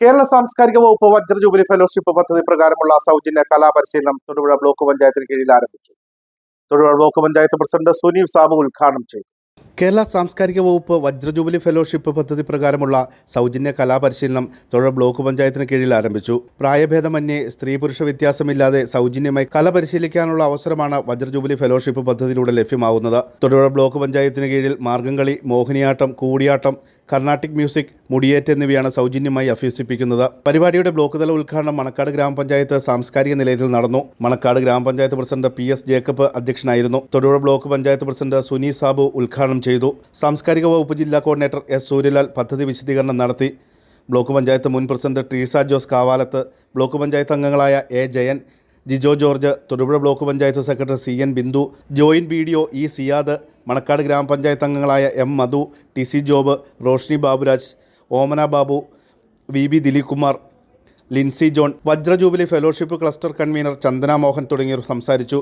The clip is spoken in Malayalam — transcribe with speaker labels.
Speaker 1: കേരള സാംസ്കാരിക വകുപ്പ് വജ്ര ജൂബിലി ഫെലോഷിപ്പ് പദ്ധതി പ്രകാരമുള്ള സൗജന്യ കലാപരിശീലനം തൊടുപുഴ ബ്ലോക്ക് പഞ്ചായത്തിന് കീഴിൽ ആരംഭിച്ചു. തൊടുപുഴ ബ്ലോക്ക് പഞ്ചായത്ത് പ്രസിഡന്റ് സുനീൽ സാബു ഉദ്ഘാടനം ചെയ്തു. കേരള സാംസ്കാരിക വകുപ്പ് വജ്രജൂബിലി ഫെലോഷിപ്പ് പദ്ധതി പ്രകാരമുള്ള സൗജന്യ കലാപരിശീലനം തൊഴിൽ ബ്ലോക്ക് പഞ്ചായത്തിന് കീഴിൽ ആരംഭിച്ചു. പ്രായഭേദമന്യേ സ്ത്രീ പുരുഷ വ്യത്യാസമില്ലാതെ സൗജന്യമായി കല പരിശീലിക്കാനുള്ള അവസരമാണ് വജ്രജൂബിലി ഫെലോഷിപ്പ് പദ്ധതിയിലൂടെ ലഭ്യമാവുന്നത്. തൊടുപുഴ ബ്ലോക്ക് പഞ്ചായത്തിന് കീഴിൽ മാർഗംകളി മോഹിനിയാട്ടം കൂടിയാട്ടം കർണാട്ടിക് മ്യൂസിക് മുടിയേറ്റ് എന്നിവയാണ് സൗജന്യമായി അഭ്യസിപ്പിക്കുന്നത്. പരിപാടിയുടെ ബ്ലോക്ക് തല ഉദ്ഘാടനം മണക്കാട് ഗ്രാമപഞ്ചായത്ത് സാംസ്കാരിക നിലയത്തിൽ നടന്നു. മണക്കാട് ഗ്രാമപഞ്ചായത്ത് പ്രസിഡന്റ് പി എസ് ജേക്കബ് അധ്യക്ഷനായിരുന്നു. തൊടുപുഴ ബ്ലോക്ക് പഞ്ചായത്ത് പ്രസിഡന്റ് സുനി സാബു ഉദ്ഘാടനം ചെയ്തു. സാംസ്കാരിക വകുപ്പ് ജില്ലാ കോർഡിനേറ്റർ എസ് സൂര്യലാൽ പദ്ധതി വിശദീകരണം നടത്തി. ബ്ലോക്ക് പഞ്ചായത്ത് മുൻ പ്രസിഡന്റ് ട്രീസ ജോസ് കാവാലത്ത് ബ്ലോക്ക് പഞ്ചായത്ത് അംഗങ്ങളായ A Jayan Jijo George Thodupuzha block panchayat secretary C N Bindu joint B D O E Siyad Manakkad ഗ്രാമപഞ്ചായത്ത് അംഗങ്ങളായ M Madhu T C Job Roshni Baburaj Omana Babu V B Dileep Kumar Lincy John Vajra jubilee fellowship cluster convener Chandana Mohan തുടങ്ങിയവർ സംസാരിച്ചു.